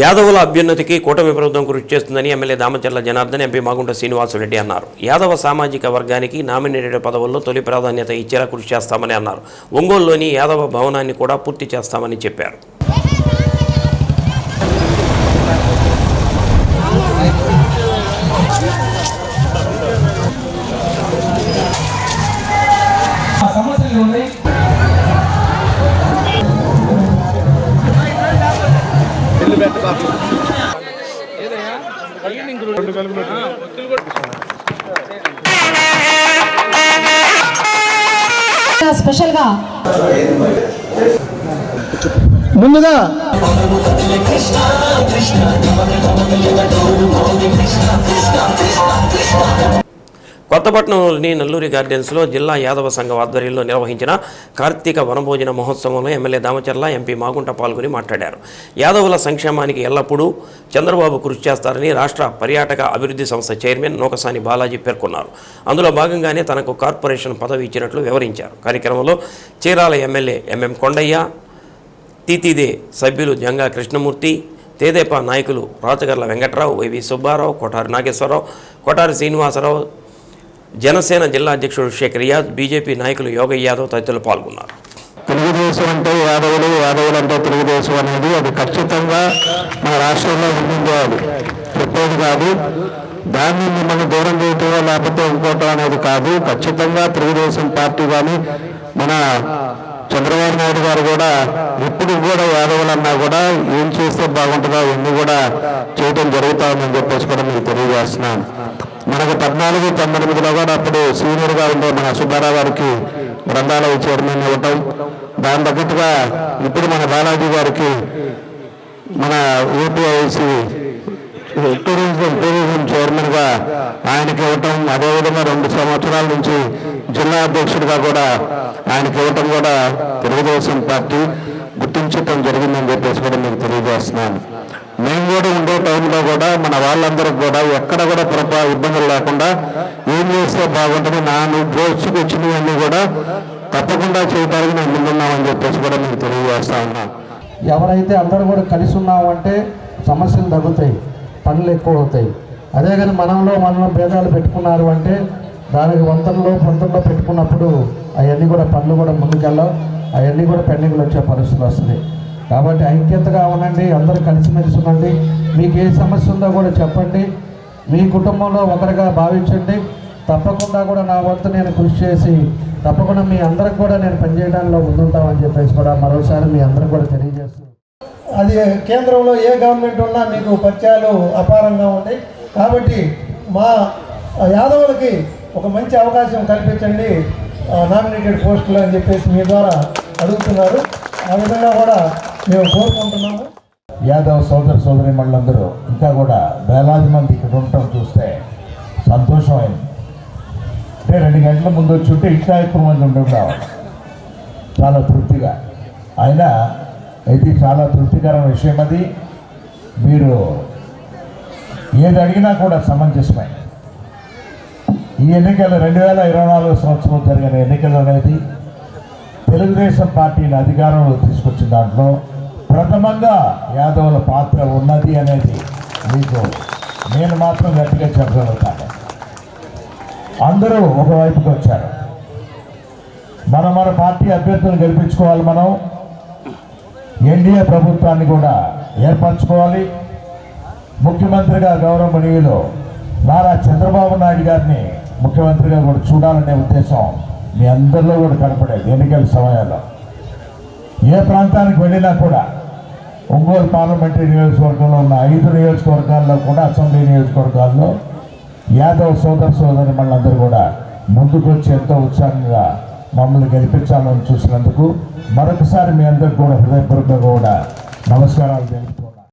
యాదవుల అభ్యున్నతికి కూటమి ప్రభుత్వం కృషి చేస్తుందని ఎమ్మెల్యే దామచర్ల జనార్దన్ ఎంపీ మాగుంట శ్రీనివాసరెడ్డి అన్నారు. యాదవ సామాజిక వర్గానికి నామినేటెడ్ పదవుల్లో తొలి ప్రాధాన్యత ఇచ్చేలా కృషి చేస్తామని అన్నారు. ఒంగోలులోని యాదవ భవనాన్ని కూడా పూర్తి చేస్తామని చెప్పారు. స్పెషల్గా ముందుగా కొత్తపట్నంలోని నల్లూరి గార్డెన్స్లో జిల్లా యాదవ సంఘం ఆధ్వర్యంలో నిర్వహించిన కార్తీక వనభోజన మహోత్సవంలో ఎమ్మెల్యే దామచర్ల ఎంపీ మాగుంట పాల్గొని మాట్లాడారు. యాదవుల సంక్షేమానికి ఎల్లప్పుడూ చంద్రబాబు కృషి చేస్తారని రాష్ట్ర పర్యాటక అభివృద్ధి సంస్థ చైర్మన్ నోకసాని బాలాజీ పేర్కొన్నారు. అందులో భాగంగానే తనకు కార్పొరేషన్ పదవి ఇచ్చినట్లు వివరించారు. కార్యక్రమంలో Chirala MLA M M Kondaiah తీతిదే సభ్యులు జంగా కృష్ణమూర్తి తేదేపా నాయకులు రాచగర్ల వెంకట్రావు వైవి సుబ్బారావు కొఠారి నాగేశ్వరరావు కొఠారి శ్రీనివాసరావు జనసేన జిల్లా అధ్యక్షుడు షేక్ రియాజ్ బీజేపీ నాయకులు యోగ యాదవ్ తదితరులు పాల్గొన్నారు. తెలుగుదేశం అంటే యాదవులు యాదవులు అంటే తెలుగుదేశం అనేది అది ఖచ్చితంగా మన రాష్ట్రంలో ఉండిందేయాలి చెప్పేది కాదు. దాన్ని మిమ్మల్ని దూరం చేయటమో లేకపోతే ఇంకోటం అనేది కాదు. ఖచ్చితంగా తెలుగుదేశం పార్టీ కానీ మన చంద్రబాబు నాయుడు గారు కూడా ఇప్పుడు కూడా యాదవులు అన్నా కూడా ఏం చేస్తే బాగుంటుందో ఇన్ని కూడా చేయడం జరుగుతా ఉందని చెప్పేసి కూడా మీకు తెలియజేస్తున్నాను. మనకు పద్నాలుగు పంతొమ్మిదిలో కూడా అప్పుడు సీనియర్గా ఉండే మన సుబ్బారావు గారికి గ్రంథాలయ చైర్మన్ ఇవ్వటం దాని తగ్గట్టుగా ఇప్పుడు మన బాలాజీ గారికి మన ఏపీఐసి టూరిజం టూరిజం చైర్మన్గా ఆయనకి ఇవ్వటం అదేవిధంగా రెండు సంవత్సరాల నుంచి జిల్లా అధ్యక్షుడిగా కూడా ఆయనకి ఇవ్వటం కూడా తెలుగుదేశం పార్టీ గుర్తించటం జరిగిందని చెప్పేసి కూడా మీకు తెలియజేస్తున్నాను. మేము కూడా ఉండే టైంలో కూడా మన వాళ్ళందరూ కూడా ఎక్కడ కూడా పొరపా ఇబ్బందులు లేకుండా ఏం చేస్తే బాగుంటుంది నా దృష్టికి వచ్చినవన్నీ కూడా తప్పకుండా చేయడానికి మేము ముందున్నామని చెప్పేసి కూడా మీకు తెలియజేస్తా ఉన్నాం. ఎవరైతే అందరూ కూడా కలిసి ఉన్నామంటే సమస్యలు తగ్గుతాయి పనులు ఎక్కువ అవుతాయి. అదే కానీ మనంలో మనం భేదాలు పెట్టుకున్నారు అంటే దానికి వంతల్లో పొంతల్లో పెట్టుకున్నప్పుడు అవన్నీ కూడా పనులు కూడా ముందుకెళ్ళవు అవన్నీ కూడా పెండింగ్లు వచ్చే పరిస్థితులు వస్తుంది. కాబట్టి ఐక్యతగా ఉండండి అందరూ కలిసిమెలిసి ఉండండి. మీకు ఏ సమస్య ఉందో కూడా చెప్పండి. మీ కుటుంబంలో ఒకరిగా భావించండి. తప్పకుండా కూడా నా వంతు నేను కృషి చేసి తప్పకుండా మీ అందరికి కూడా నేను పనిచేయడంలో ముందుంటామని చెప్పేసి కూడా మరోసారి మీ అందరికి కూడా తెలియజేస్తున్నాను. అది కేంద్రంలో ఏ గవర్నమెంట్ ఉన్నా మీకు పరిచయాలు అపారంగా ఉన్నాయి. కాబట్టి మా యాదవులకి ఒక మంచి అవకాశం కల్పించండి. నామినేటెడ్ పోస్టులు అని చెప్పేసి మీ ద్వారా అడుగుతున్నారు. ఆ విధంగా కూడా మేము కోరుకుంటున్నాము. యాదవ్ సోదర సోదరి మళ్ళందరూ ఇంకా కూడా వేలాది మంది ఇక్కడ ఉండటం చూస్తే సంతోషమైంది. అంటే రెండు గంటల ముందు వచ్చి ఉంటే ఇంకా ఎక్కువ మంది ఉండేవాళ్ళు చాలా తృప్తిగా. అయినా ఇది చాలా తృప్తికరమైన విషయం అది. మీరు ఏది అడిగినా కూడా సమంజసమే ఈ ఎన్నికలు రెండు వేల ఇరవై నాలుగు సంవత్సరం జరిగిన ఎన్నికలు అనేది తెలుగుదేశం పార్టీని అధికారంలో తీసుకొచ్చిన దాంట్లో ప్రథమంగా యాదవుల పాత్ర ఉన్నది అనేది మీకు నేను మాత్రం గట్టిగా చెప్పగలుగుతాను. అందరూ ఒకవైపుకి వచ్చారు. మన మన పార్టీ అభ్యర్థులను గెలిపించుకోవాలి మనం. ఎన్డీఏ ప్రభుత్వాన్ని కూడా ఏర్పరచుకోవాలి. ముఖ్యమంత్రిగా గౌరవ గౌరవనీయులు నారా చంద్రబాబు నాయుడు గారిని ముఖ్యమంత్రిగా కూడా చూడాలనే ఉద్దేశం మీ అందరిలో కూడా కనపడేది ఎన్నికల సమయంలో. ఏ ప్రాంతానికి వెళ్ళినా కూడా ఒంగోలు పార్లమెంటరీ నియోజకవర్గంలో ఉన్న ఐదు నియోజకవర్గాల్లో కూడా అసెంబ్లీ నియోజకవర్గాల్లో యాదవ్ సోదర సోదరి మళ్ళందరూ కూడా ముందుకొచ్చి ఎంతో ఉత్సాహంగా మమ్మల్ని గెలిపించాలని చూసినందుకు మరొకసారి మీ అందరికి కూడా హృదయపూర్వకంగా కూడా నమస్కారాలు తెలుపుతున్నాను